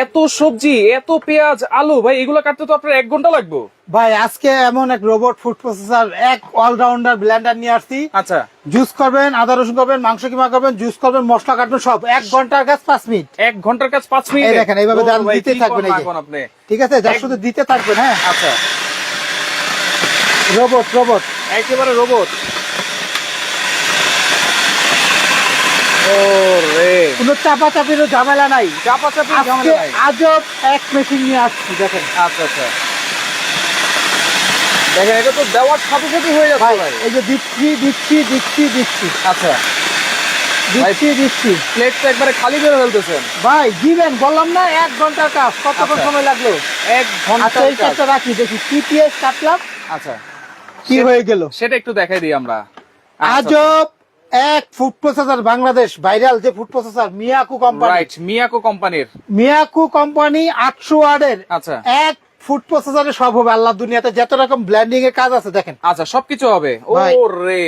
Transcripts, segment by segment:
এত সবজি এত পেঁয়াজ আলু ভাই এগুলো কাটতে তো আপনার এক ঘণ্টা লাগবে। ভাই আজকে এমন এক রোবট ফুড প্রসেসর এক অলরাউন্ডার ব্লেন্ডার নিয়ে আসছি। আচ্ছা। জুস করবেন আদা রসুন করবেন মাংস কিমা করবেন জুস করবেন মশলা কাটবেন সব। এক ঘণ্টার কাজ পাঁচ মিনিট। এক ঘণ্টার কাজ পাঁচ মিনিট? দেখেন, এইভাবে দিতেই থাকবেন। আপনি? ঠিক আছে? যার শুধু দিতে থাকবেন হ্যাঁ? আচ্ছা। রোবট রোবট একেবারে রোবট ও রে কোনো চাপা চাপিরও ঝামেলা নাই। চাপা চাপি আজকে ঝামেলা নাই। আজব এক মেশিন নিয়ে আসছি দেখেন। আচ্ছা আচ্ছা। দেখেন এটা তো দেওয়ার সাথে সাথে হয়ে যাচ্ছে ভাই এই যে দিচ্ছি দিচ্ছি দিচ্ছি দিচ্ছি। আচ্ছা। দিচ্ছি দিচ্ছি। প্লেটটা একবারে খালি করে ফেলতেছেন। ভাই দিবেন বললাম না এক ঘণ্টার কাজ। কতক্ষণ আচ্ছা। সময় লাগল? এক আচ্ছা ঘণ্টা এই কাজটা রাখি দেখি কি পিএস কাটলাম। আচ্ছা। কি হয়ে গেল? সেটা একটু দেখাই দিই আমরা। আচ্ছা। আজব! এক ফুড প্রসেসর বাংলাদেশ ভাইরাল যে food processor Miyako company right Miyako কোম্পানির মিয়াকু কোম্পানি আটশো ওয়ার্ডের আচ্ছা। এক ফুড প্রসেসরে সব হবে আল্লাহ দুনিয়াতে যত রকম ব্ল্যান্ডিং এর কাজ আছে দেখেন। আচ্ছা সবকিছু হবে। ও রে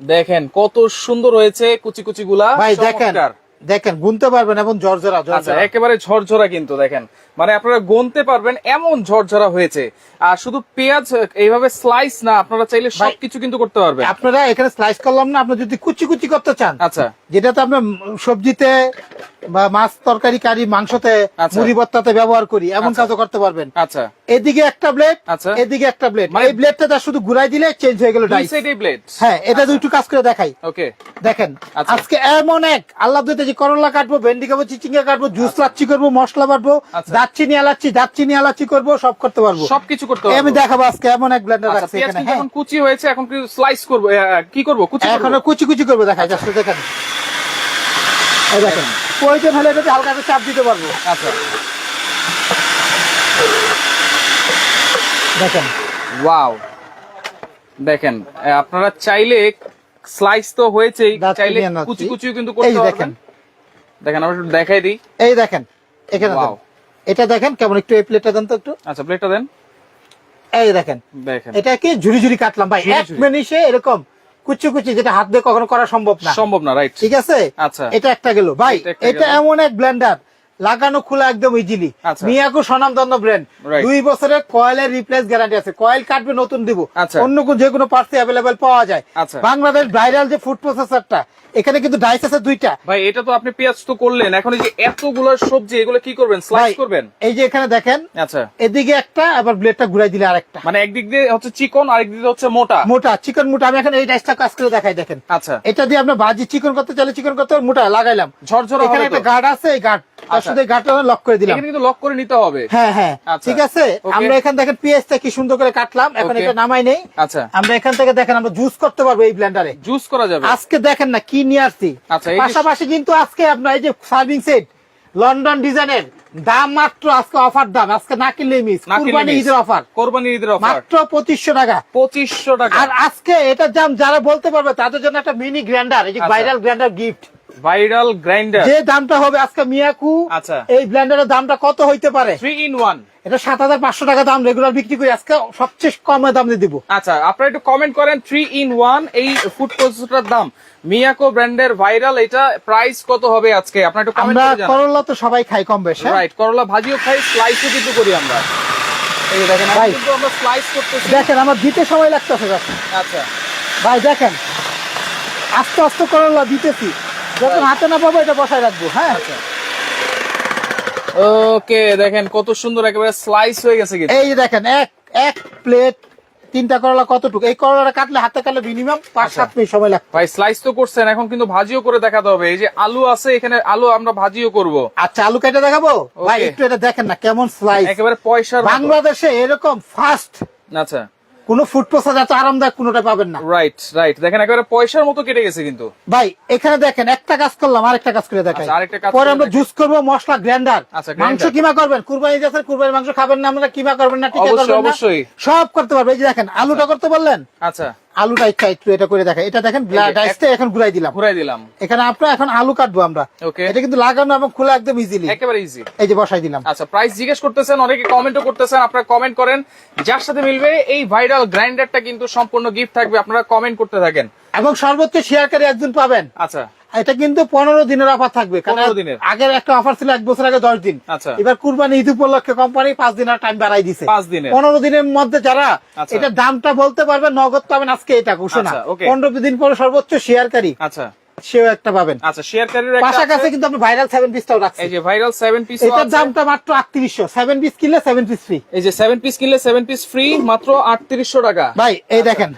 দেখেন কত সুন্দর হয়েছে কুচি কুচি গুলা ভাই দেখেন দেখেন গুনতে পারবেন এবং জর্জরা আচ্ছা একেবারে ঝরঝরা কিন্তু দেখেন। মানে আপনারা গুনতে পারবেন এমন ঝরঝরা হয়েছে। আর শুধু পেঁয়াজ এইভাবে স্লাইস না আপনারা চাইলে সবকিছু কিন্তু করতে পারবেন। আপনারা এখানে স্লাইস করলাম না আপনি যদি কুচি কুচি করতে চান আচ্ছা। যেটা তো আমরা সবজিতে বা মাছ তরকারি কারি মাংসতে আচ্ছা। মুড়ি ভর্তাতে ব্যবহার করি এমন আচ্ছা। কাজও করতে পারবেন। আচ্ছা। এদিকে একটা ব্লেড আচ্ছা। এদিকে একটা ব্লেড মানে- এই ব্লেডটা তার শুধু ঘুরাই দিলে চেঞ্জ হয়ে গেল ব্লেড হ্যাঁ এটা দুটো কাজ করে দেখাই। ওকে। দেখেন আচ্ছা। আজকে এমন এক আল্লাহ দিতে যে করলা কাটবো ভেন্ডি কাটবো চিচিঙ্গা কাটবো জুস লাচ্ছি করব মশলা বাটবো আচ্ছা। দাচ্চিনি আলাচ্ছি দাচ্চিনি আলাচ্ছি করব সব করতে পারব। সবকিছু করতে আমি দেখাবো আজকে এমন এক ব্লেন্ডার আচ্ছা রাখছি এখানে হ্যাঁ। এখন কুচি হয়েছে এখন কি স্লাইস করব? কি করব? কুচি? এখনও কুচি কুচি করব আচ্ছা। জাস্ট দেখেন। এই দেখেন প্রয়োজন হলে এটাতে হালকা একটু চাপ দিতে পারব। আচ্ছা। দেখেন। ওয়াও দেখেন আপনারা চাইলে স্লাইস তো হয়েছেই চাইলে নিয়ে। কুচি কুচিও কিন্তু করতে পারবেন। দেখেন। দেখেন আমরা একটু দেখাই দিই। এই দেখেন এখানে। এটা দেখেন কেমন একটু এই প্লেটটা দেন তো একটু। আচ্ছা প্লেটটা দেন। এই দেখেন দেখেন। এটাকে ঝুরি ঝুরি কাটলাম ভাই? এক। মিনিটে এরকম কুচি কুচি যেটা হাত দিয়ে কখনো করা সম্ভব না। সম্ভব না রাইট ঠিক আছে? আচ্ছা। এটা একটা গেল। ভাই এটা। এমন এক ব্লেন্ডার লাগানো খোলা একদম ইজিলি আচ্ছা। মিয়াকো স্বনামধন্য ব্র্যান্ড দুই বছরের কয়েলের রিপ্লেস গ্যারান্টি আছে। কয়েল কাটবে নতুন দিব। আচ্ছা। অন্য কোন- যে কোনো পার্টস অ্যাভেলেবেল পাওয়া যায়। আচ্ছা। বাংলাদেশ ভাইরাল যে ফুড প্রসেসরটা এখানে কিন্তু ডাইস আছে দুইটা। ভাই এটা তো আপনি পেঁয়াজ তো করলেন। এখন এই যে এতগুলো সবজি এগুলো কি করবেন? স্লাইস করবেন? এই যে এখানে দেখেন আচ্ছা। এদিকে একটা আবার ব্লেডটা ঘুরাই দিলে আরেকটা। মানে একদিক দিয়ে হচ্ছে চিকন আরেক দিক হচ্ছে মোটা। মোটা চিকন মোটা। আমি এখন এই ডাইসটা কাজ করে দেখাই দেখেন। আচ্ছা। এটা দিয়ে আমরা ভাজি চিকন করতে চাইলে চিকন করতে মোটা লাগাইলাম। ঝরঝরা এখানে একটা? গার্ড আছে এই গার্ড তার আচ্ছা। সাথে গার্ডটা লক করে দিলাম। কিন্তু লক করে নিতে হবে। হ্যাঁ হ্যাঁ আচ্ছা। ঠিক আছে। আমরা এখান দেখেন পেঁয়াজটা কি সুন্দর করে কাটলাম। এখন এটা নামাই নেই। আচ্ছা। আমরা এখান থেকে দেখেন আমরা জুস করতে পারব এই ব্লেন্ডারে জুস করা যাবে। আজকে দেখেন না কি নিয়ে আসছি। এই যে- পাশাপাশি কিন্তু আজকে আপনার এই যে সার্ভিং সেট লন্ডন ডিজাইনের দাম মাত্র আজকে অফার দাম। আজকে না কিনলেই মিস কুরবানি। ঈদের অফার কোরবানি ঈদের অফার মাত্র পঁচিশশো টাকা। পঁচিশশো টাকা। আর আজকে এটা দাম যারা বলতে পারবে তাদের জন্য একটা মিনি গ্র্যান্ডার এই যে। Viral grinder gift viral grinder. যে দামটা হবে আজকে মিয়াকু আচ্ছা। এই ব্লেন্ডারের দামটা কত হইতে পারে? থ্রি ইন ওয়ান এটা সাত হাজার পাঁচশো টাকা দাম রেগুলার বিক্রি করি আজকে সবচেয়ে কম দাম দিয়ে দিব। আচ্ছা আপনারা একটু কমেন্ট করেন থ্রি ইন ওয়ান এই ফুড প্রসেসরটার দাম। মিয়াকো ব্র্যান্ডের ভাইরাল এটা প্রাইস কত হবে আজকে? আপনারা একটু কমেন্ট আমরা করে করলা তো সবাই খাই কম বেশ হ্যাঁ? রাইট করলা ভাজিও খাই স্লাইসও কিন্তু করি আমরা। এই দেখেন ভাই। কিন্তু আমরা স্লাইস করতেছি। দেখেন আমার দিতে সময় লাগতেছে আচ্ছা। ভাই দেখেন আস্তে আস্তে করলা দিতেছি। যখন হাতে না পাবো এটা বসায় রাখব হ্যাঁ? ওকে দেখেন কত সুন্দর একেবারে স্লাইস হয়ে গেছে কিন্তু। এই যে দেখেন এক এক প্লেট তিনটা করলা কতটুকু? এই করলাটা কাটলে হাতে কাটলে মিনিমাম পাঁচ আচ্ছা। সাত মিনিট সময় লাগবে। ভাই স্লাইস তো করছেন এখন কিন্তু ভাজিও করে দেখাতে হবে। এই যে আলু আছে এখানে আলু আমরা ভাজিও করব। আচ্ছা আলু কেটে দেখাবো? ভাই একটু এটা দেখেন না কেমন স্লাইস একেবারে পয়সার মতো। বাংলাদেশে এরকম ফাস্ট আচ্ছা। কোন ফুড প্রসাদ এত আরামদায়ক কোনোটা পাবেন না। রাইট রাইট দেখেন একেবারে পয়সার মতো কেটে গেছে কিন্তু। ভাই এখানে দেখেন একটা কাজ করলাম আরেকটা কাজ করে দেখাই। আচ্ছা, আরেকটা পরে আমরা জুস করব মশলা গ্রাইন্ডার আচ্ছা, মাংস কিমা করবেন? কুরবানি যাচ্ছেন কুরবানি মাংস খাবেন না আমরা কিমা করবেন না টিকা অবশ্যই, করবেন না? অবশ্যই। সব করতে পারবে। এই যে দেখেন আলুটা করতে বললেন আচ্ছা। আলুটা ইচ্ছা একটু এটা করে দেখা এটা দেখেন ডাইসটা এখন ঘুরাই দিলাম। ঘুরাই দিলাম। এখানে আপনার এখন আলু কাটবো আমরা. এটা কিন্তু লাগানো এবং খোলা একদম ইজিলি একেবারে ইজি এই যে বসাই দিলাম। আচ্ছা প্রাইস জিজ্ঞেস করতেছেন অনেকে কমেন্টও করতেছেন আপনারা কমেন্ট করেন। যার সাথে মিলবে এই ভাইরাল গ্রাইন্ডারটা কিন্তু সম্পূর্ণ গিফট থাকবে আপনারা কমেন্ট করতে থাকেন। এবং সর্বোচ্চ শেয়ারকারী একজন পাবেন। আচ্ছা। এটা কিন্তু পনেরো দিনের অফার থাকবে। কারণ 15 দিনের। আগের একটা অফার ছিল এক বছর আগে দশ দিন। আচ্ছা। এবার কুরবানি ঈদ উপলক্ষে কোম্পানি পাঁচ দিনের টাইম বাড়াই দিছে। পনেরো দিনের মধ্যে যারা আচ্ছা। এটা দামটা বলতে পারবে নগদ পাবেন আজকে এটা ঘোষণা। আচ্ছা, পনেরো দিন পরে সর্বোচ্চ শেয়ারকারী আচ্ছা। সেও একটা পাবেন। আচ্ছা শেয়ারকারীর পাশাকাছি কিন্তু আপনি ভাইরাল সেভেন পিসটাও রাখছেন। এই যে ভাইরাল সেভেন পিস এটার দামটা মাত্র আটত্রিশশো। সেভেন পিস কিনলে সেভেন পিস ফ্রি এই যে সেভেন পিস কিনলে সেভেন পিস ফ্রি মাত্র আটত্রিশশো টাকা। ভাই এই দেখেন।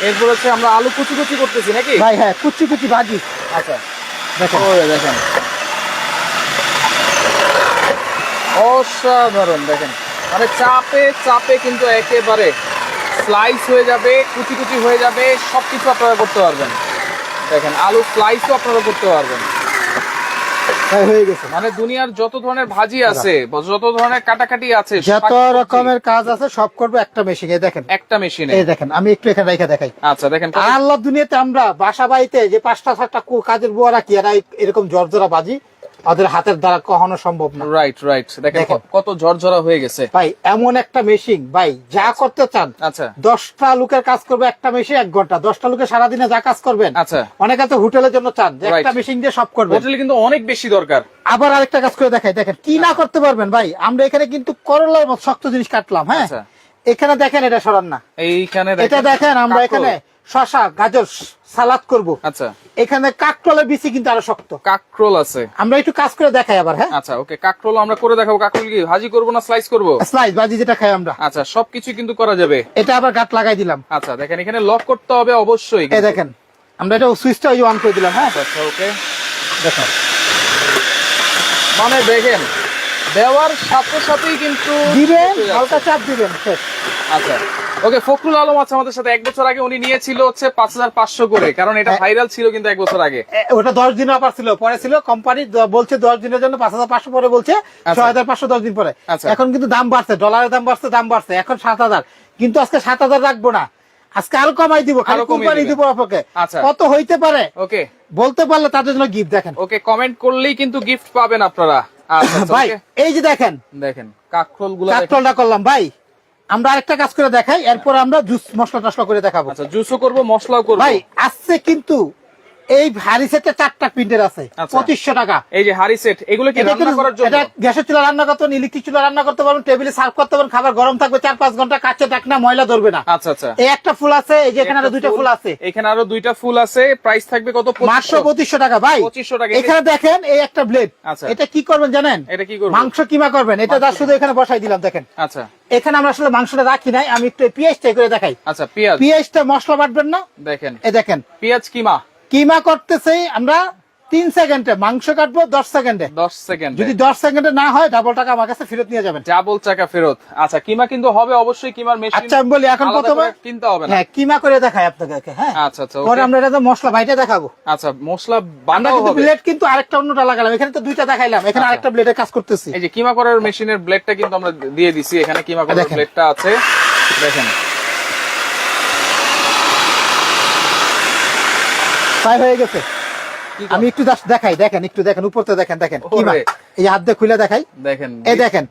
এরপর হচ্ছে আমরা আলু কুচি কুচি করতেছি নাকি? ভাই হ্যাঁ কুচি কুচি ভাজি। আচ্ছা। দেখেন। দেখেন। অসাধারণ দেখেন। মানে চাপে চাপে কিন্তু একেবারে স্লাইস হয়ে যাবে কুচি কুচি হয়ে যাবে সব কিছু আপনারা করতে পারবেন। দেখেন আলু স্লাইসও আপনারা করতে পারবেন। হয়ে গেছে। মানে দুনিয়ার যত ধরনের ভাজি আছে যত ধরনের কাটাকাটি আছে যত রকমের কাজ আছে সব করব একটা মেশিনে দেখেন। একটা মেশিনে এই দেখেন আমি একটু এখানে রেখে দেখাই। আচ্ছা দেখেন আল্লাহ দুনিয়াতে আমরা বাসা বাড়িতে যে পাঁচটা সাতটা কাজের বুয়া রাখি এরা এরকম জর্জরা বাজি ওদের হাতের দ্বারা কখনো সম্ভব না। রাইট রাইট দেখেন। কত ঝরঝরা হয়ে গেছে। ভাই এমন একটা মেশিন ভাই যা করতে চান। আচ্ছা। দশটা লোকের কাজ করবে একটা মেশিন এক ঘণ্টা। দশটা লোকের সারাদিনে যা কাজ করবেন আচ্ছা। অনেক আছে হোটেলের জন্য চান যে একটা মেশিন দিয়ে সব করবে হোটেলে কিন্তু অনেক বেশি দরকার। আবার আরেকটা কাজ করে দেখাই। দেখেন কি না করতে পারবেন ভাই? আমরা এখানে কিন্তু করলার মতো শক্ত জিনিস কাটলাম হ্যাঁ? আচ্ছা। এখানে দেখেন এটা সরান না। এইখানে এটা দেখেন আমরা এখানে শশা গাজর সালাদ করব। আচ্ছা। এখানে কাকটলের বিচি কিন্তু আরও শক্ত। কাকরোল আছে। আমরা একটু কাজ করে দেখাই আবার হ্যাঁ? আচ্ছা ওকে কাকরোল আমরা করে দেখাবো। কাকরোল কি ভাজি করব না স্লাইস করব? স্লাইস ভাজি যেটা খাই আমরা। আচ্ছা সবকিছু কিন্তু করা যাবে। এটা আবার গাট লাগাই দিলাম। আচ্ছা দেখেন এখানে লক করতে হবে অবশ্যই এই দেখেন আমরা এটা সুইচটা অন করে দিলাম হ্যাঁ? আচ্ছা ওকে। দেখেন। মানে দেখেন দেওয়ার সাথে সাথেই কিন্তু দিবেন হালকা চাপ দিবেন আচ্ছা। ওকে ফখরুল আলম আছে আমাদের সাথে। এক বছর আগে উনি নিয়েছিল হচ্ছে পাঁচ হাজার পাঁচশো করে কারণ এটা। ভাইরাল ছিল কিন্তু এক বছর আগে। ওটা দশ দিন অফার ছিল পরে ছিল কোম্পানি বলছে দশ দিনের জন্য পাঁচ হাজার পাঁচশো পরে বলছে আচ্ছা। ছয় হাজার পাঁচশো দশ দিন পরে। আচ্ছা। এখন কিন্তু দাম বাড়ছে ডলারের দাম বাড়ছে দাম বাড়ছে এখন সাত হাজার। কিন্তু আজকে সাত হাজার রাখব না। আজকে আরও কমাই দিব আরও কোম্পানি দিব অপকে আচ্ছা। কত হইতে পারে? ওকে। বলতে পারলে তাদের জন্য গিফট দেখেন। ওকে কমেন্ট করলেই কিন্তু গিফট পাবেন আপনারা। ভাই এই যে দেখেন দেখেন কাকরোলগুলো কাকটলটা করলাম। ভাই আমরা আরেকটা কাজ করে দেখাই এরপর আমরা জুস মশলা টসলা করে দেখাবো। আচ্ছা জুসও করব মশলাও করব। ভাই আসছে কিন্তু এই ভারী সেটে চারটা প্রিন্টের আছে আচ্ছা। পঁচিশশো টাকা। এই যে হাড়ি সেট এগুলো কি রান্না করার জন্য? এটা গ্যাসের চুলা রান্না করতে পারবেন ইলেকট্রিক চুলা রান্না করতে পারবেন টেবিলে সার্ভ করতে খাবার গরম থাকবে চার পাঁচ ঘণ্টা কাছে না ময়লা ধরবে না। আচ্ছা আচ্ছা। এই একটা ফুল আছে এই যে এখানে আরও দুইটা ফুল আছে। এখানে আরও দুইটা ফুল আছে প্রাইস থাকবে কত? মাত্র পঁচিশশো টাকা ভাই। 2500 টাকা। এখানে দেখেন এই একটা ব্লেড আচ্ছা। এটা কি করবেন জানেন? এটা কি করব? মাংস কিমা করবেন? এটা যা শুধু এখানে বসাই দিলাম দেখেন। আচ্ছা। এখানে আমরা আসলে মাংসটা রাখি নাই আমি একটু পেঁয়াজটা করে দেখাই। আচ্ছা পেঁয়াজ। পেঁয়াজটা মশলা বাটবেন না। দেখেন। এই দেখেন। পেঁয়াজ কিমা? কিমা করতেছে আমরা তিন সেকেন্ডে মাংস কাটবো দশ সেকেন্ডে। দশ সেকেন্ড। যদি দশ সেকেন্ডে না হয় ডাবল টাকা আমার কাছে ফেরত নিয়ে যাবেন। ডাবল চাকা ফেরত। আচ্ছা কিমা কিন্তু হবে অবশ্যই কিমার মেশিন আচ্ছা আমি বলি এখন প্রথমে কিনতে হবে না? হ্যাঁ কিমা করে দেখাই আপনাকে হ্যাঁ? আচ্ছা আচ্ছা পরে আমরা এটা মশলা বাইটে দেখাবো। আচ্ছা মশলা বানাও হবে। ব্লেড কিন্তু আরেকটা অন্যটা লাগালাম এখানে তো দুইটা দেখাইলাম এখানে আচ্ছা। আরেকটা ব্লেডের কাজ করতেছি। এই যে কিমা করার মেশিনের ব্লেডটা কিন্তু আমরা দিয়ে দিছি এখানে কিমা করার। ব্লেডটা আছে। দেখেন। তাই হয়ে গেছে। আমি একটু জাস্ট দেখাই দেখেন একটু দেখেন উপরতে দেখেন দেখেন এই হাত দিয়ে খুলে দেখাই। দেখেন এই দেখেন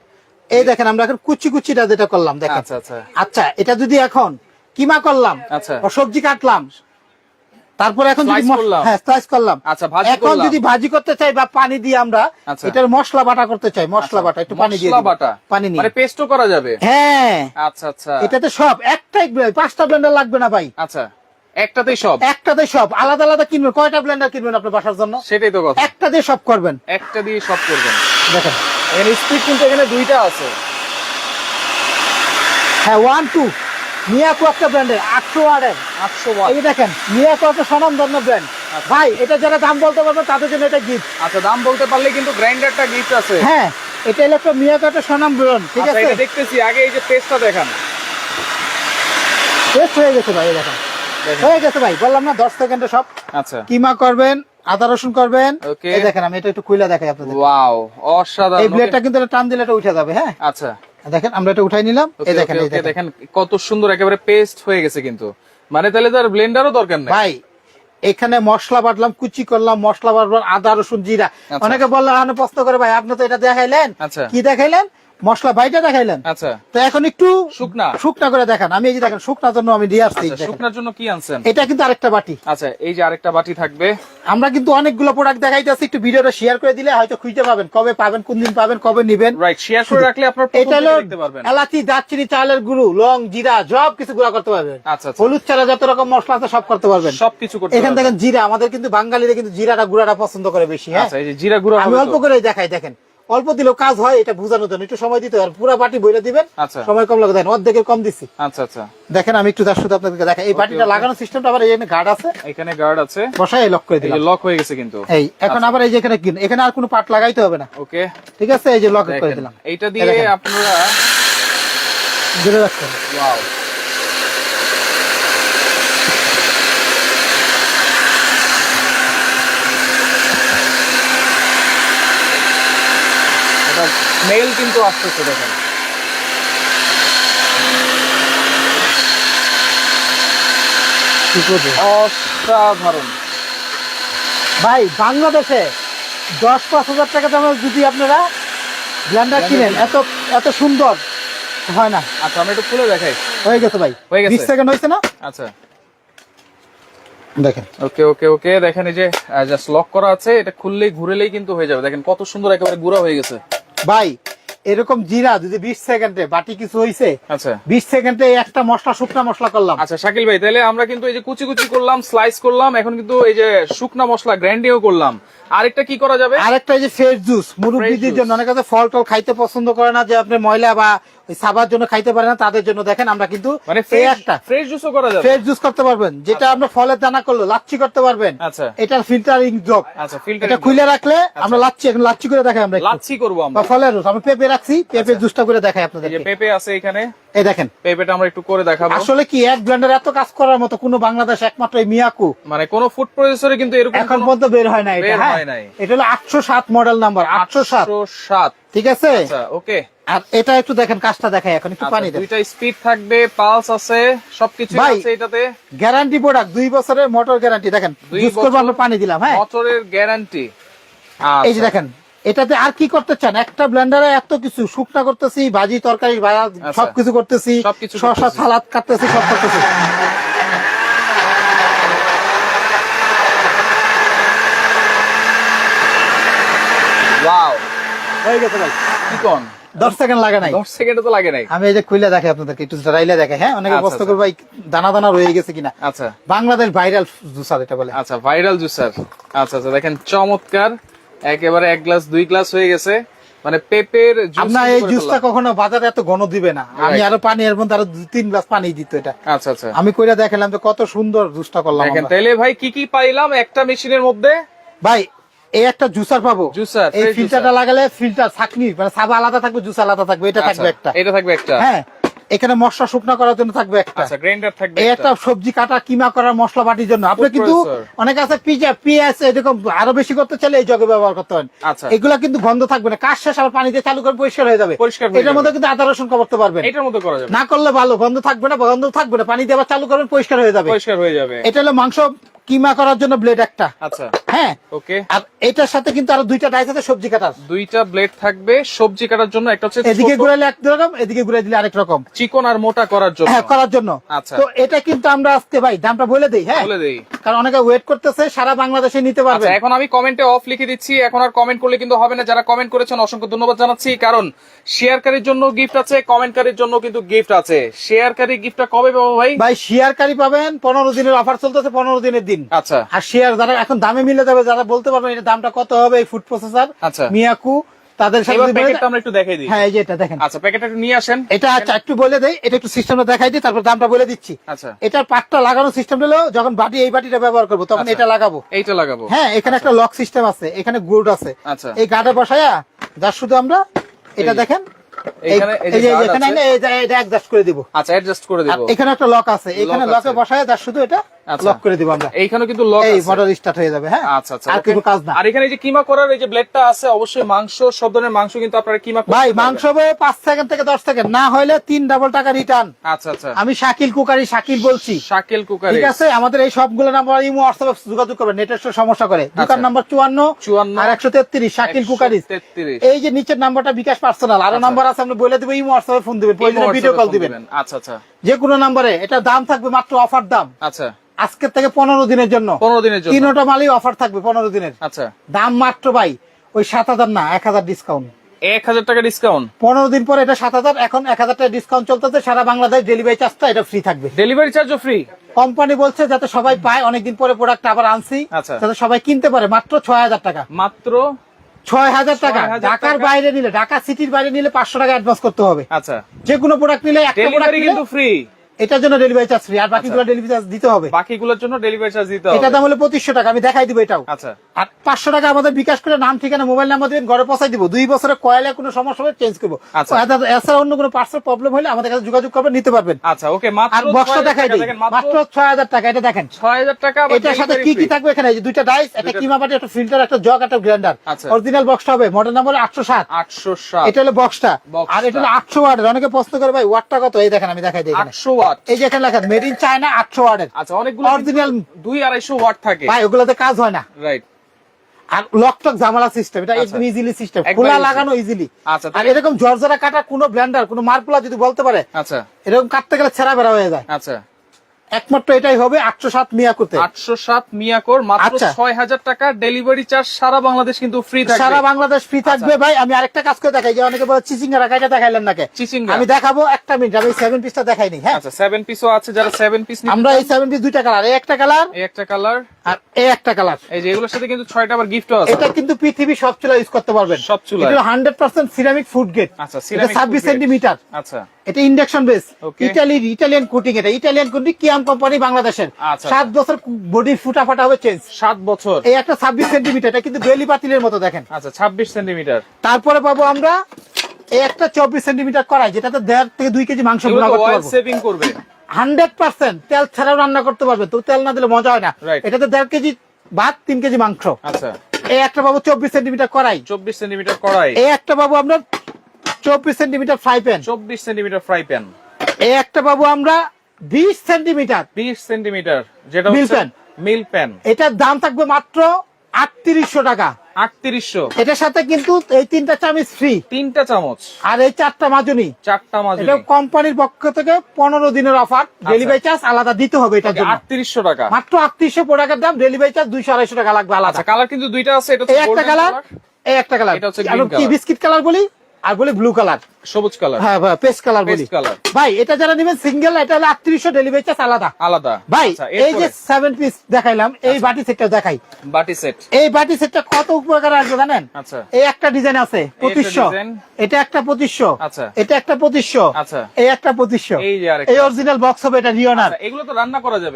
এই দেখেন আমরা এখন কুচি কুচিটা যেটা করলাম দেখেন। আচ্ছা আচ্ছা। আচ্ছা এটা যদি এখন কিমা করলাম? আচ্ছা। সবজি কাটলাম। তারপরে এখন যদি। হ্যাঁ স্লাইস করলাম। আচ্ছা, ভাজি এখন যদি ভাজি করতে চাই বা পানি দিয়ে আমরা। এটার মশলা বাটা করতে চাই মশলা বাটা একটু পানি দিয়ে মশলা বাটা? পানি নিয়ে। মানে পেস্টও করা যাবে? হ্যাঁ। আচ্ছা আচ্ছা। এটাতে সব একটাই পাঁচটা ব্লেন্ডার লাগবে না ভাই। আচ্ছা। একটাতেই সব। একটাতে সব। আলাদা আলাদা কিনবেন। কয়টা ব্লেন্ডার কিনবেন আপনার বাসার জন্য? সেটাই তো কথা। একটা দিয়ে সব করবেন। একটা দিয়ে সব করবেন। দেখেন। এখানে স্পিড কিন্তু এখানে দুইটা আছে। হ্যাঁ ওয়ান টু মিয়াকো একটা ব্র্যান্ডের আটশো ওয়ার্ডের আটশো এই দেখেন মিয়াকো একটা স্বনামধন্য ব্র্যান্ড ভাই এটা যারা দাম বলতে পারবে তাদের জন্য এটা গিফট আচ্ছা দাম বলতে পারলে কিন্তু গ্রাইন্ডারটা গিফট আছে। হ্যাঁ এটা হলো একটা মিয়াকো একটা স্বনাম ব্র্যান্ড ঠিক আচ্ছা আছে? এটা দেখতেছি আগে এই যে পেস্টটা দেখান। টেস্ট হয়ে গেছে ভাই দেখেন। হয়ে গেছে ভাই বললাম না দশ সেকেন্ডে সব আচ্ছা। কিমা করবেন আদা রসুন করবেন। এই দেখেন আমি এটা একটু দেখাই আপনাদের। ওয়াও এই ব্লেডটা কিন্তু এটা টান দিলে এটা উঠে যাবে হ্যাঁ? আচ্ছা। দেখেন আমরা এটা উঠাই নিলাম। এই দেখেন এই দেখেন। কত সুন্দর একেবারে পেস্ট হয়ে গেছে কিন্তু। মানে তাহলে তো আর ব্লেন্ডারও দরকার নেই। ভাই এখানে মশলা বাটলাম কুচি করলাম মশলা বাটলাম আদা রসুন জিরা। আচ্ছা। অনেকে বলল আনে প্রশ্ন করে ভাই আপনি তো এটা দেখাইলেন। আচ্ছা। কি দেখাইলেন? মশলা বাইটা দেখাইলেন। আচ্ছা। তো এখন একটু শুকনা? শুকনা করে দেখান। আমি এই যে দেখেন শুকনার জন্য আমি দিয়ে আসছি। আচ্ছা শুকনার জন্য কি আনছেন? এটা কিন্তু আরেকটা বাটি। আচ্ছা এই যে আরেকটা বাটি থাকবে। আমরা কিন্তু অনেকগুলো প্রোডাক্ট দেখাইতেছি একটু ভিডিওটা শেয়ার করে দিলে হয়তো খুঁজে পাবেন কবে পাবেন কোন দিন পাবেন কবে নিবেন। রাইট শেয়ার করে রাখলে আপনার এটা হলো দেখতে পারবেন। এলাচি দারচিনি চালের গুঁড়ো লং জিরা সব কিছু গুঁড়া করতে পারবেন। আচ্ছা আচ্ছা। হলুদ ছাড়া যত রকম মশলা আছে সব করতে পারবেন। সবকিছু করতে এখান। দেখেন জিরা আমাদের কিন্তু বাঙালিরা কিন্তু জিরাটা গুঁড়াটা পছন্দ করে বেশি হ্যাঁ? আচ্ছা এই যে জিরা গুঁড়া আমি অল্প করে দেখাই দেখেন। অল্প দিলেও কাজ হয় এটা বোঝানোর জন্য। একটু সময় দিতে আর পুরো বাটি বইলে দিবেন আচ্ছা। সময় কম লাগে। দেখেন অর্ধেকের কম দিচ্ছি আচ্ছা আচ্ছা। দেখেন আমি একটু তার শুধু আপনাদেরকে দেখাই। এই বাটিটা লাগানোর সিস্টেমটা আবার এখানে গার্ড আছে। এখানে গার্ড আছে। বসাই লক করে দিলাম। লক হয়ে গেছে কিন্তু। এই এখন আবার এই যে এখানে কিন এখানে আর কোনো পার্ট লাগাইতে হবে না। ওকে। ঠিক আছে? এই যে লক করে দিলাম। এইটা দিয়ে। আপনারা জুড়ে রাখতে হবে। ওয়াও স্মেল কিন্তু আসতেছে দেখেন। অসাধারণ। ভাই বাংলাদেশে দশ পাঁচ হাজার টাকা দামের যদি আপনারা ব্লেন্ডার কিনেন এত এত সুন্দর হয় না? আচ্ছা আমি একটু খুলে দেখাই। হয়ে গেছে ভাই। হয়ে গেছে। বিশ সেকেন্ড হয়েছে না? আচ্ছা। দেখেন। ওকে ওকে ওকে দেখেন এই যে জাস্ট লক করা আছে এটা খুললেই ঘুরেলেই কিন্তু হয়ে যাবে। দেখেন কত সুন্দর একেবারে গুঁড়া হয়ে গেছে। ভাই এরকম জিরা যদি বিশ সেকেন্ডে বাটি কিছু হয়েছে আচ্ছা। বিশ সেকেন্ডে একটা মশলা শুকনা মশলা করলাম। আচ্ছা শাকিল ভাই তাহলে আমরা কিন্তু এই যে কুচি কুচি করলাম স্লাইস করলাম এখন কিন্তু এই যে শুকনা মশলা গ্র্যান্ডিও করলাম। আরেকটা কি করা যাবে? আরেকটা এই যে ফ্রেশ জুস মুরব্বীদের। জন্য অনেক কাছে ফল টল খাইতে পছন্দ করে না যে আপনি ময়লা বা ওই সাবার জন্য খাইতে পারে না তাদের জন্য দেখেন আমরা কিন্তু মানে একটা ফ্রেশ জুসও করা যাবে। ফ্রেশ জুস করতে পারবেন যেটা আপনি ফলের দানা করল লাচ্ছি করতে পারবেন। আচ্ছা। এটার ফিল্টারিং জব আচ্ছা ফিল্টার এটা খুলে রাখলে আমরা লাচ্ছি এখন লাচ্ছি করে দেখাই আমরা লাচ্ছি করব আমরা। ফলের রস আমি পেঁপে রাখছি পেঁপে জুসটা করে দেখাই এই পেঁপে আছে এখানে। এই দেখেন। পেঁপেটা আমরা একটু করে দেখাবো। আসলে কি এক ব্লেন্ডার এত কাজ করার মতো কোনো বাংলাদেশ একমাত্র এই মিয়াকু। মানে কোন ফুড প্রসেসরে কিন্তু এরকম এখন পর্যন্ত বের হয় না এটা হ্যাঁ। এটা হলো আটশো সাত মডেল নাম্বার আটশো সাত। 807 ঠিক আছে? আচ্ছা ওকে আর এটা একটু দেখেন কাজটা দেখাই এখন একটু পানি দেন। দুইটা স্পিড থাকবে পালস আছে সবকিছু আছে এটাতে। গ্যারান্টি প্রোডাক্ট দুই বছরের মোটর গ্যারান্টি দেখেন ইউজ করব আমরা পানি দিলাম হ্যাঁ? মোটরের গ্যারান্টি এই যে দেখেন এটাতে আর কি করতে চান? একটা ব্লেন্ডারে এত কিছু শুকনা করতেছি ভাজি তরকারি আচ্ছা। সবকিছু করতেছি সবকিছু শসা। সালাদ কাটতেছি সব করতেছি ওয়াও হয়ে গেছে ভাই কি কোন? দশ সেকেন্ড লাগে নাই। 10 সেকেন্ড তো লাগে নাই। আমি এই যে খুলে দেখে আপনাদেরকে একটু রাইলে দেখে হ্যাঁ? অনেকে আচ্ছা, প্রশ্ন আচ্ছা। করবে দানা দানা রয়ে গেছে কিনা? আচ্ছা। বাংলাদেশ ভাইরাল জুসার এটা বলে। আচ্ছা ভাইরাল জুসার। আচ্ছা আচ্ছা দেখেন চমৎকার। একেবারে এক গ্লাস দুই গ্লাস হয়ে গেছে। মানে পেপের জুস আপনার এই জুসটা কখনো বাজারে এত ঘন দিবে না। আমি আরও পানি এর মধ্যে আরও দুই তিন গ্লাস পানি দিত এটা। আচ্ছা আচ্ছা। আমি কইরা দেখালাম যে কত সুন্দর জুসটা করলাম দেখেন তাইলে ভাই কি কি পাইলাম একটা মেশিনের মধ্যে? ভাই এই একটা জুসার পাবো। এই ফিল্টারটা লাগালে ফিল্টার ছাকনি মানে সাবা আলাদা থাকবে জুস আলাদা থাকবে এটা থাকবে আচ্ছা, একটা। এটা থাকবে একটা। হ্যাঁ এখানে মশলা শুকনা করার জন্য থাকবে একটা। আচ্ছা গ্রাইন্ডার থাকবে একটা। সবজি কাটা কিমা করার মশলা বাটির জন্য। আপনি কিন্তু অনেক আছে পিজা পিএস এরকম আরও বেশি করতে চাইলে এই জগে ব্যবহার করতে হয় আচ্ছা। এগুলা কিন্তু গন্ধ থাকবে না। কাজ শেষ আবার পানি দিয়ে চালু করে পরিষ্কার হয়ে যাবে। পরিষ্কার এটার মধ্যে কিন্তু আদা রসুন করতে পারবেন। এটার মধ্যে করা যাবে। না করলে ভালো গন্ধ থাকবে না গন্ধ থাকবে না পানি দিয়ে আবার চালু করবেন পরিষ্কার হয়ে যাবে। পরিষ্কার হয়ে যাবে। এটা হলো মাংস কিমা করার জন্য ব্লেড একটা। আচ্ছা। হ্যাঁ। ওকে আর এটার সাথে কিন্তু আরও দুইটা ডাইস আছে সবজি কাটার। দুইটা ব্লেড থাকবে সবজি কাটার জন্য একটা হচ্ছে এদিকে ঘুরাইলে এক রকম এদিকে ঘুরাই দিলে আরেক রকম। চিকন আর মোটা করার জন্য। হ্যাঁ করার জন্য। আচ্ছা। তো এটা কিন্তু আমরা আজকে ভাই দামটা বলে দেই হ্যাঁ? বলে দেই। কারণ অনেকে ওয়েট করতেছে সারা বাংলাদেশে নিতে পারবে। আচ্ছা এখন আমি কমেন্টে অফ লিখে দিচ্ছি এখন আর কমেন্ট করলে কিন্তু হবে না। যারা কমেন্ট করেছেন অসংখ্য ধন্যবাদ জানাচ্ছি। কারণ শেয়ারকারীর জন্য গিফট আছে কমেন্টকারীর জন্য কিন্তু গিফট আছে। শেয়ারকারী গিফটটা কবে পাবো ভাই? ভাই শেয়ারকারী পাবেন পনেরো দিনের অফার চলতেছে পনেরো দিনের দিন আচ্ছা। আর শেয়ার যারা এখন দামে মিলে যাবে যারা বলতে পারবেন এটা দামটা কত হবে এই ফুড প্রসেসর আচ্ছা। মিয়াকু তাদের সাথে এবার যদি বলে- প্যাকেটটা আমরা একটু দেখাই দিই। হ্যাঁ এই যে এটা দেখেন। আচ্ছা প্যাকেটটা একটু নিয়ে আসেন। এটা আচ্ছা একটু বলে দেই এটা একটু সিস্টেমটা দেখাই দিই তারপর দামটা বলে দিচ্ছি। আচ্ছা। এটার পাটটা লাগানো সিস্টেম হলো যখন বাটি এই বাটিটা ব্যবহার করব তখন। এটা লাগাবো। এইটা লাগাবো। হ্যাঁ এখানে একটা লক সিস্টেম আছে এখানে গুড আছে। আচ্ছা। এই গার্ডে বসায়া যার শুধু আমরা এটা দেখেন এখানে আচ্ছা একটা লক আছে এখানে লকে। বসায় যার শুধু এটা। লক করে দিব আমরা। এইখানে কিন্তু লক এই মোটর স্টার্ট হয়ে যাবে হ্যাঁ? আচ্ছা আচ্ছা আর কিছু কাজ না। আর এখানে এই যে কিমা করার এই যে ব্লেডটা আছে অবশ্যই মাংস সব ধরনের মাংস কিন্তু আপনারা কিমা ভাই মাংস পাঁচ সেকেন্ড থেকে দশ সেকেন্ড না হলে তিন ডাবল টাকা রিটার্ন আচ্ছা আচ্ছা। আমি শাকিল কুকারি শাকিল বলছি। শাকেল কুকারে। ঠিক আছে? আমাদের এই সবগুলো নাম্বার ইমো হোয়াটসঅ্যাপে যোগাযোগ করবেন নেটের সমস্যা করে। দোকান নাম্বার চুয়ান্ন 54, আর একশো তেত্রিশ শাকিল কুকারি। 133 এই যে নিচের নাম্বারটা বিকাশ পার্সোনাল আরও আচ্ছা। নাম্বার আছে আমরা বলে দেবো ইমো হোয়াটসঅ্যাপে ফোন দিবেন। ভিডিও কল দিবেন। আচ্ছা আচ্ছা। যে কোনো নাম্বারে এটা দাম থাকবে মাত্র অফার দাম। আচ্ছা। আজকের থেকে পনেরো দিনের জন্য। পনেরো দিনের জন্য। তিনোটা মালই অফার থাকবে পনেরো দিনের। আচ্ছা। দাম মাত্র ভাই ওই সাত হাজার না এক হাজার ডিসকাউন্ট এক হাজার টাকা ডিসকাউন্ট পনেরো দিন পরে এটা সাত হাজার এখন এক হাজার টাকা ডিসকাউন্ট চলতেছে সারা বাংলাদেশ ডেলিভারি চার্জটা এটা ফ্রি থাকবে। ডেলিভারি চার্জও ফ্রি কোম্পানি বলছে যাতে সবাই পায় অনেকদিন পরে প্রোডাক্ট আবার আনছি আচ্ছা। যাতে সবাই কিনতে পারে মাত্র ছয় হাজার টাকা। মাত্র ছয় হাজার টাকা। 6,000 ঢাকার বাইরে নিলে ঢাকা সিটির বাইরে নিলে পাঁচশো টাকা অ্যাডভান্স করতে হবে। আচ্ছা। যে কোনো প্রোডাক্ট নিলে একটা প্রোডাক্ট কিন্তু ফ্রি এটার জন্য ডেলিভারি চার্জ ফ্রি আর বাকিগুলো ডেলিভারি চার্জ দিতে হবে। বাকিগুলোর জন্য ডেলিভারি চার্জ দিতে হবে। এটা দাম হলো পঁচিশশো টাকা আমি দেখাই দিব এটাও। আচ্ছা। আর পাঁচশো টাকা আমাদের বিকাশ করে নাম ঠিকানা মোবাইল নাম্বার দিবেন ঘরে পৌঁছাই দিব। দুই কয়েলে কোনো সমস্যা হবে চেঞ্জ করব। আচ্ছা। এছাড়া- অন্য কোনো পার্সেল প্রবলেম হলে আমাদের কাছে যোগাযোগ করবেন নিতে পারবেন। আচ্ছা ওকে মাত্র আর বক্সটা দেখাই দিই। মাত্র মাত্র ছয় হাজার টাকা এটা দেখেন। ছয় হাজার টাকা এটার সাথে কি কি থাকবে এখানে? এই যে দুইটা ডাইস একটা কিমা বাটি একটা ফিল্টার একটা জগ একটা গ্রাইন্ডার আচ্ছা। অরিজিনাল বক্সটা হবে মডেল নাম্বার আটশো সাত আটশো সাত এটা হলো বক্সটা। আর এটা হলো আটশো ওয়ার্ডের অনেকে প্রশ্ন করে ভাই ওয়াটটা কত? এই দেখেন আমি দেখাই দিই এখানে। আটশো ওয়াট? এই যে এখানে লেখা মেড ইন চায়না 800 ওয়াটের। আচ্ছা অনেকগুলো অরিজিনাল কিন্তু দুই আড়াইশো ওয়াট থাকে। ভাই ওগুলোতে কাজ হয় না। রাইট আর লক টক জামালা সিস্টেম এটা আচ্ছা। একদম ইজিলি সিস্টেম খোলা লাগানো ইজিলি আচ্ছা আর এরকম জর্জরা কাটা কোনো ব্লেন্ডার কোনো মার্কুলা যদি বলতে পারে আচ্ছা। এরকম কাটতে গেলে ছেঁড়া বেড়া হয়ে যায়। আচ্ছা। একমাত্র এটাই হবে আটশো সাত মিয়া করতে আটশো সাত মিয়াকোর মাত্র আচ্ছা। ছয় হাজার টাকা ডেলিভারি চার্জ সারা বাংলাদেশ কিন্তু ফ্রি সারা বাংলাদেশ ফ্রি থাকবে ভাই আমি আরেকটা কাজ করে দেখাই যে অনেকে বলে চিচিঙ্গা রাখাইটা দেখাইলেন নাকি? চিচিঙ্গা। আমি দেখাবো একটা মিনিট আমি সেভেন পিসটা দেখাইনি হ্যাঁ? আচ্ছা সেভেন পিসও আছে যারা সেভেন পিস আমরা এই সেভেন পিস দুইটা কালার এই একটা কালার এই একটা কালার আর এই একটা কালার। এই যে এগুলোর সাথে কিন্তু ছয়টা আবার গিফটও আছে। এটা কিন্তু পৃথিবী সব চুলা ইউজ করতে পারবেন। সব চুলায়। এটা হান্ড্রেড পার্সেন্ট সিরামিক ফুড আচ্ছা, আচ্ছা। এটা ইন্ডাকশন বেস কুটিং এটা। কুটিং কিয়াম কোম্পানি বাংলাদেশের আচ্ছা, সাত বছর বডি ফুটা ফাটা হবে চেঞ্জ সাত বছর। এই একটা ছাব্বিশ সেন্টিমিটার এটা কিন্তু বেলি পাতিলের মতো দেখেন। আচ্ছা ছাব্বিশ সেন্টিমিটার তারপরে পাবো আমরা এই একটা চব্বিশ সেন্টিমিটার করাই যেটাতে দেড় থেকে দুই কেজি মাংস এগুলো করতে পারব। সেভিং করবে। হান্ড্রেড পার্সেন্ট তেল ছাড়াও রান্না করতে পারবে। তো তেল না দিলে মজা হয় না। Right. এটাতে দেড় কেজি ভাত তিন কেজি মাংস। আচ্ছা। এই একটা পাবো চব্বিশ সেন্টিমিটার করাই চব্বিশ সেন্টিমিটার করাই এই একটা বাবু আমরা চব্বিশ সেন্টিমিটার ফ্রাই প্যান। চব্বিশ সেন্টিমিটার ফ্রাই প্যান। এই একটা বাবু আমরা বিশ সেন্টিমিটার। বিশ সেন্টিমিটার যেটা মিল pan। মিল প্যান। এটার দাম থাকবে মাত্র আটত্রিশশো টাকা। আটত্রিশশো। এটার সাথে কিন্তু এই তিনটা চামচ ফ্রি তিনটা চামচ। আর এই চারটা মাজুনি। চারটা মাজুনি। এটা কোম্পানির পক্ষ থেকে পনেরো দিনের অফার। ডেলিভারি চার্জ আলাদা দিতে হবে এটার জন্য। আটত্রিশশো টাকা। মাত্র দাম ডেলিভারি চার্জ দুইশো আড়াইশো টাকা লাগবে আলাদা। আচ্ছা কালার কিন্তু দুইটা আছে এটা একটা কালার এই একটা কালার এটা হচ্ছে কি। বিস্কিট কালার বলি? আর বলি ব্লু কালার সবুজ কালার। হ্যাঁ ভাই পেস্ট কালার বলি। ভাই এটা যারা নেবেন সিঙ্গেল এটা হলো আটত্রিশশো ডেলিভারি চার্জ আলাদা। আলাদা। ভাই আচ্ছা, এই যে এরপরে সেভেন পিস দেখাইলাম এই বাটি সেটটা দেখাই। বাটি সেট এই বাটি সেটটা কত উপকার আসবে জানেন? আচ্ছা। এই একটা ডিজাইন আছে পঁচিশশো। design। এটা একটা পঁচিশশো। আচ্ছা। এটা একটা পঁচিশশো। আচ্ছা। এই একটা পঁচিশশো। এই যে আরেকটা। এই অরিজিনাল বক্স হবে এটা রিওনার আচ্ছা, এগুলো তো রান্না করা যাবে।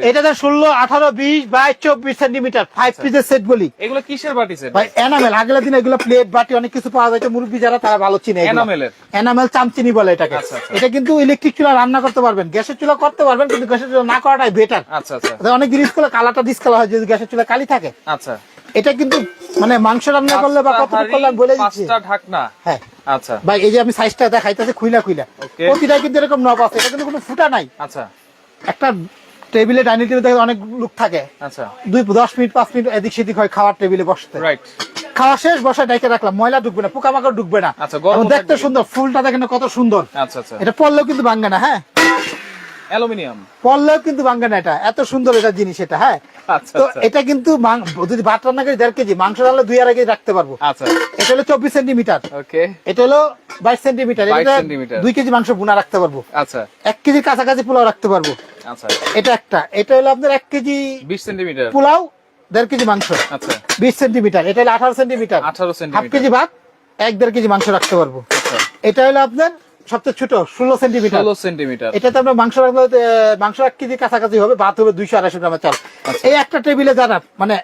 আঠারো বিশ বাইশ চব্বিশ সেন্টিমিটার ফাইভ আচ্ছা। পিসের সেট বলি। এগুলো কিসের বাটি সেট ভাই এনামেল আগের দিন এগুলো প্লেট বাটি অনেক কিছু পাওয়া যাচ্ছে মুরব্বী যারা তারা ভালো চিনে। এনামেলের? এনামেল চামচিনি বলে এটাকে। আচ্ছা, আচ্ছা। এটা কিন্তু ইলেকট্রিক চুলা রান্না করতে পারবেন। গ্যাসের চুলা করতে পারবেন কিন্তু গ্যাসের চুলা না করাটাই বেটার আচ্ছা আচ্ছা। অনেক জিনিস করলে কালারটা ডিসকালার হয় যদি গ্যাসের চুলা কালি থাকে। আচ্ছা। এটা কিন্তু মানে মাংস রান্না করলে বা কত করলে আমি বলে দিচ্ছি। পাঁচটা ঢাকনা। হ্যাঁ। আচ্ছা। ভাই এই যে আমি সাইজটা দেখাইতেছি খুইলা খুইলা. প্রতিটা কিন্তু এরকম নব আছে। এটা কিন্তু কোনো ফুটা নাই। আচ্ছা। একটা টেবিলে ডাইনিং টেবিল অনেক লোক থাকে। আচ্ছা। দুই দশ মিনিট পাঁচ মিনিট এদিক সেদিক হয় খাওয়ার টেবিলে বসতে। রাইট খাওয়া শেষ বসায় ডাইকে রাখলাম। ময়লা ঢুকবে না পোকামাকড় ঢুকবে না। আচ্ছা, দেখতে সুন্দর ফুলটা দেখেন কত সুন্দর। আচ্ছা আচ্ছা। এটা পড়লেও কিন্তু ভাঙ্গে না হ্যাঁ? অ্যালুমিনিয়াম। পড়লেও কিন্তু ভাঙ্গে না এটা। এত সুন্দর এটা জিনিস এটা তো এটা কিন্তু যদি ভাত রান্না করি দেড় কেজি মাংস রান্না দুই আড়াই কেজি রাখতে পারব। আচ্ছা। এটা হলো চব্বিশ সেন্টিমিটার। ওকে। এটা হলো বাইশ সেন্টিমিটার। এটা দুই কেজি মাংস বুনা রাখতে পারব। আচ্ছা। এক কেজির কাছাকাছি পোলাও রাখতে পারব। আচ্ছা। এটা একটা। এটা হলো আপনার এক কেজি বিশ সেন্টিমিটার। পোলাও দেড় কেজি মাংস। আচ্ছা। বিশ সেন্টিমিটার। এটা হলো আঠারো সেন্টিমিটার। 18 হাফ কেজি ভাত এক দেড় কেজি মাংস রাখতে পারব। আচ্ছা। এটা হলো আপনার সবচেয়ে ছোট ষোলো সেন্টিমিটার। ষোলো সেন্টিমিটার। এটাতে আমরা মাংস রাখলে মাংস এক কেজি কাছাকাছি হবে ভাত হবে দুইশো আড়াইশো গ্রামের চাল। আচ্ছা। এই একটা টেবিলে দাঁড়ান মানে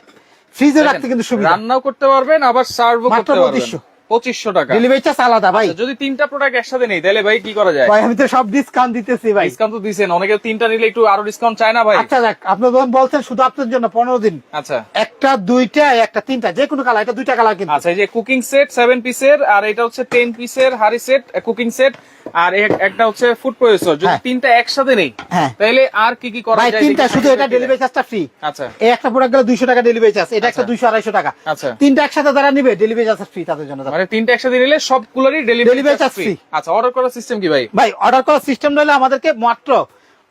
ফ্রিজে রাখতে কিন্তু সুবিধা। রান্নাও করতে পারবেন আবার সার্ভও মাত্র করতে পারবেন। 2500 পঁচিশশো টাকা। ডেলিভারি চার্জ আলাদা ভাই। আচ্ছা, যদি তিনটা প্রোডাক্ট একসাথে নেই তাহলে ভাই কি করা যায়? ভাই আমি তো সব ডিসকাউন্ট দিতেছি ভাই। ডিসকাউন্ট তো দিছেন অনেকে তিনটা নিলে একটু আরও ডিসকাউন্ট চায় না ভাই? আচ্ছা দেখ আপনি যখন বলছেন শুধু আপনার জন্য পনেরো দিন আচ্ছা। একটা দুইটা একটা তিনটা যে কোনো কালার এটা দুইটা কালার কিন্তু। আচ্ছা এই যে কুকিং সেট সেভেন পিসের আর এটা হচ্ছে টেন পিসের হাড়ি সেট কুকিং সেট আর একটা হচ্ছে ফুড প্রসেসর যদি হ্যাঁ। তিনটা একসাথে নেই হ্যাঁ। তাহলে আর কি কি করা যায়? তিনটা শুধু এটা ডেলিভারি চার্জটা ফ্রি আচ্ছা। এই একটা প্রোডাক্ট গেলে দুইশো টাকা ডেলিভারি চার্জ এটা একটা আচ্ছা। দুইশো আড়াইশো টাকা। আচ্ছা। তিনটা একসাথে যারা নিবে ডেলিভারি চার্জ ফ্রি তাদের জন্য। মানে তিনটা একসাথে নিলে সবগুলোরই ডেলিভারি চার্জ ফ্রি আচ্ছা অর্ডার করার সিস্টেম কি ভাই? ভাই অর্ডার করার সিস্টেম রইলে আমাদেরকে মাত্র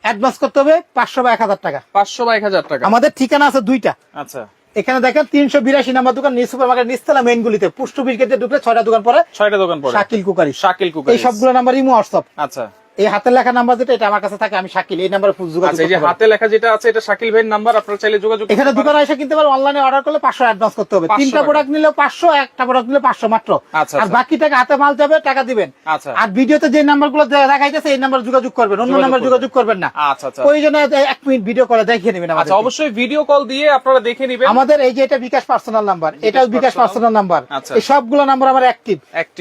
অ্যাডভান্স করতে হবে পাঁচশো বা এক হাজার টাকা। পাঁচশো বা এক হাজার টাকা। আমাদের ঠিকানা আছে দুইটা। আচ্ছা। এখানে দেখেন তিনশো বিরাশি নাম্বার দোকান নিউ সুপার মার্কেট নিস্তলা মেইন গুলিতে। পুষ্ট বিস্কেটে ঢুকলে ছয়টা দোকান পরে ছয়টা দোকান পরে শাকিল কুকারি। শাকিল কুকারি। এই সবগুলো নাম্বার ইমো হোয়াটসঅ্যাপ আচ্ছা। এই হাতের লেখা নাম্বার যেটা এটা আমার কাছে থাকে আমি শাকিল এই নাম্বারে যোগাযোগ আচ্ছা এই যে হাতে লেখা যেটা আছে এটা শাকিল ভাইয়ের নাম্বার আপনারা চাইলে যোগাযোগ এখানে দোকানে এসে কিনতে পারো অনলাইনে অর্ডার করলে পাঁচশো অ্যাডভান্স করতে হবে। তিনটা প্রোডাক্ট নিলে পাঁচশো একটা প্রোডাক্ট নিলে পাঁচশো মাত্র। আচ্ছা, আর আচ্ছা। বাকি টাকা হাতে মাল যাবে টাকা দিবেন। আচ্ছা। আর ভিডিওতে যে নাম্বারগুলো দেখাইতেছে এই নাম্বার যোগাযোগ করবেন অন্য নাম্বার যোগাযোগ করবেন না। আচ্ছা আচ্ছা। ওই জন্য এক মিনিট ভিডিও করে দেখিয়ে নেবেন আচ্ছা অবশ্যই ভিডিও কল দিয়ে আপনারা দেখে নিবেন। আমাদের এই যে এটা বিকাশ পার্সোনাল নাম্বার এটাও বিকাশ পার্সোনাল নাম্বার। এই সবগুলো নাম্বার আমার অ্যাক্টিভ।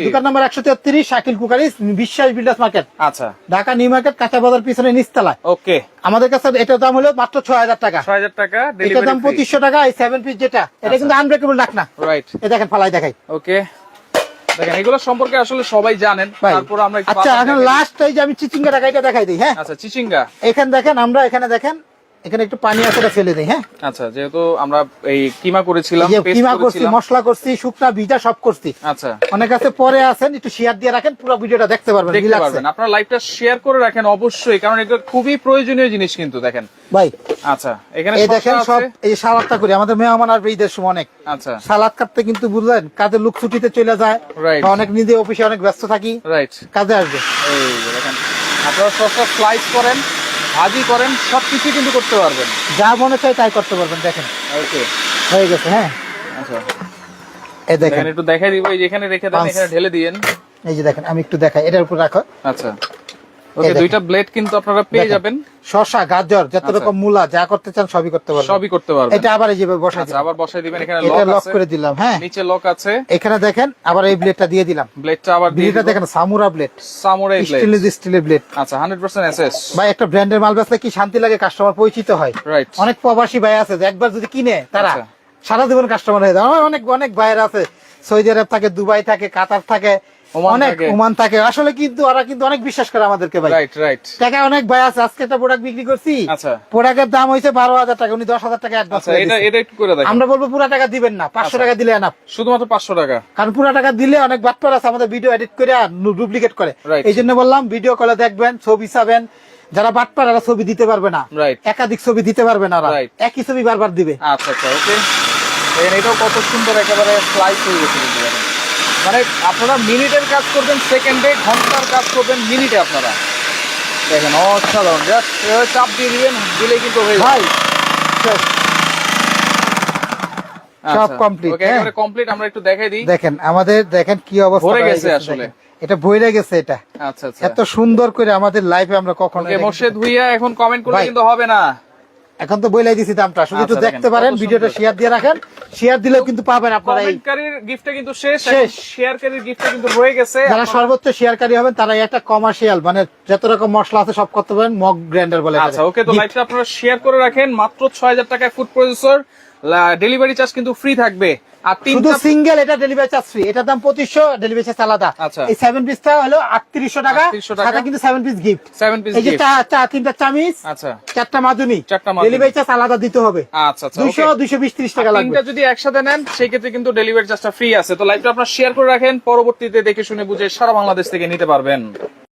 দোকান নাম্বার একশো তেত্রিশ Shakil cookery Biswas builders market আচ্ছা। ঢাকা নিউ মার্কেট কাঁচা বাজার পিছনে নিচতলায়। ওকে। আমাদের কাছে এটার দাম হলো মাত্র ছয় হাজার টাকা। ছয় হাজার টাকা এটার দাম পঁচিশশো টাকা এই সেভেন পিস যেটা এটা কিন্তু আনব্রেকেবল ডাক না। রাইট এ দেখেন ফালাই দেখাই। ওকে। দেখেন এগুলো সম্পর্কে আসলে সবাই জানেন। ভাই। তারপর আমরা আচ্ছা এখন লাস্ট এই যে আমি চিচিঙ্গা টাকা এটা দেখাই দিই হ্যাঁ? আচ্ছা চিচিঙ্গা। এখানে দেখেন আমরা এখানে দেখেন এখানে একটু পানি আছে ফেলে দিই হ্যাঁ? আচ্ছা যেহেতু আমরা এই কিমা করেছিলাম কিমা করছি মশলা করছি শুকনা ভিজা সব করছি। আচ্ছা। অনেক কাছে পরে আছেন একটু শেয়ার দিয়ে রাখেন পুরো ভিডিওটা দেখতে পারবেন দেখতে পারবেন। আপনারা লাইভটা শেয়ার করে রাখেন অবশ্যই কারণ এটা খুবই প্রয়োজনীয় জিনিস কিন্তু দেখেন। ভাই আচ্ছা এখানে এই দেখেন সব এই সালাদটা করি আমাদের মেহমান আসবে ঈদের সময় অনেক। আচ্ছা। সালাদ কাটতে কিন্তু বুঝলেন কাজের লোক ছুটিতে চলে যায়। অনেক নিজে অফিসে অনেক ব্যস্ত থাকি। রাইট কাজে আসবে। এই দেখেন আপনারা শসা স্লাইস করেন। ভাজি করেন সব কিছু কিন্তু করতে পারবেন। যা মনে চাই তাই করতে পারবেন দেখেন। ওকে। হয়ে গেছে হ্যাঁ? আচ্ছা। এই দেখেন। একটু দেখাই দিব এই যেখানে রেখে দেন এখানে ঢেলে দিয়েন। এই যে দেখেন আমি একটু দেখাই এটার উপর রাখো। আচ্ছা। ওকে দুইটা ব্লেড কিন্তু আপনারা পেয়ে যাবেন। শসা গাজর যত আচ্ছা। রকম মূলা যা করতে চান সবই করতে পারবেন। সবই করতে পারবেন। এটা আবার বসাই আচ্ছা আবার বসাই দিবেন। এখানে এটা লক লক করে দিলাম হ্যাঁ। নিচে লক আছে। এখানে দেখেন আবার এই ব্লেডটা দিয়ে দিলাম। ব্লেডটা আবার দিয়ে ব্লেডটা দেখেন সামুরা ব্লেড সামুরাই ব্লেড স্টিলের ব্লেড আচ্ছা 100% এসএস ভাই একটা ব্র্যান্ডের মাল বেচলে কি শান্তি লাগে? কাস্টমার পরিচিত হয়। রাইট অনেক প্রবাসী ভাই আছে যে একবার যদি কিনে তারা আচ্ছা। সারা জীবন কাস্টমার হয়ে যায়। অনেক অনেক ভাইয়ের আছে। সৌদি আরব থাকে দুবাই থাকে কাতার থাকে। অনেক থাকে। ওমান থাকে। আসলে কিন্তু ওরা কিন্তু অনেক বিশ্বাস করে আমাদেরকে ভাই। রাইট রাইট টাকা অনেক ভাই আছে আজকে একটা প্রোডাক্ট বিক্রি করছি। আচ্ছা। প্রোডাক্টের দাম হয়েছে বারো হাজার টাকা উনি দশ হাজার টাকা অ্যাডভান্স আচ্ছা এটা এটা একটু করে আমরা বলব পুরো টাকা দিবেন না পাঁচশো আচ্ছা। টাকা দিলে না শুধুমাত্র 500 টাকা। কারণ পুরো টাকা দিলে অনেক বাটপার আছে আমাদের ভিডিও এডিট করে ডুপ্লিকেট করে। এই জন্য বললাম ভিডিও কলে দেখবেন ছবি চাবেন। যারা বাটপার এরা ছবি দিতে পারবে না। রাইট একাধিক ছবি দিতে পারবে না। একই ছবি বারবার দিবে। আচ্ছা আচ্ছা ওকে এটাও কত সুন্দর একেবারে স্লাইস হয়ে গেছে। মানে আপনারা মিনিটের কাজ করবেন সেকেন্ডে ঘণ্টার কাজ করবেন মিনিটে আপনারা। দেখেন অসাধারণ। জাস্ট চাপ দিয়ে দিবেন দিলেই কিন্তু হয়ে সব আচ্ছা, হ্যাঁ। একেবারে কমপ্লিট আমরা একটু দেখাই দিই। দেখেন আমাদের দেখেন কি অবস্থা হয়ে গেছে আসলে। এটা গেছে এটা। আচ্ছা আচ্ছা। এত সুন্দর করে আমাদের লাইফে আমরা কখনো মোর্শেদ ভুইয়া এখন কমেন্ট করলে কিন্তু হবে না। এখন তো বইলাই দিছি দামটা। শুধু একটু আচ্ছা, দেখতে পারেন ভিডিওটা শেয়ার দিয়ে রাখেন। শেয়ার দিলেও কিন্তু পাবেন আপনারা এই কারির গিফটটা কিন্তু শেষ শেষ। শেয়ারকারীর গিফটটা কিন্তু রয়ে গেছে। যারা সর্বোচ্চ শেয়ার কারি হবেন তারা একটা কমার্শিয়াল মানে যত রকম মশলা আছে সব করতে পারেন মগ গ্রাইন্ডার বলে আচ্ছা ওকে তো লাইকটা লাইভটা আপনারা শেয়ার করে রাখেন মাত্র ছয় হাজার টাকায় ফুড প্রসেসর ডেলিভারি চার্জ কিন্তু ফ্রি থাকবে। আর শুধু সিঙ্গেল এটা ডেলিভারি চার্জ ফ্রি এটার দাম পঁচিশশো ডেলিভারি চার্জ আলাদা। আচ্ছা। এই সেভেন পিসটা হলো আটত্রিশশো টাকা। 3800 টাকা। কিন্তু seven piece gift seven piece এই যে চা- তিনটা চামিচ আচ্ছা। চারটা মাজুনি। চারটা। ডেলিভারি চার্জ আলাদা দিতে হবে। আচ্ছা আচ্ছা দুইশো okay। দুইশো বিশ ত্রিশ টাকা লাগবে। তিনটা যদি একসাথে নেন সেই ক্ষেত্রে কিন্তু ডেলিভারি চার্জটা ফ্রি আছে। তো লাইভটা আপনারা শেয়ার করে রাখেন। পরবর্তীতে দেখে শুনে বুঝে সারা বাংলাদেশ থেকে নিতে পারবেন।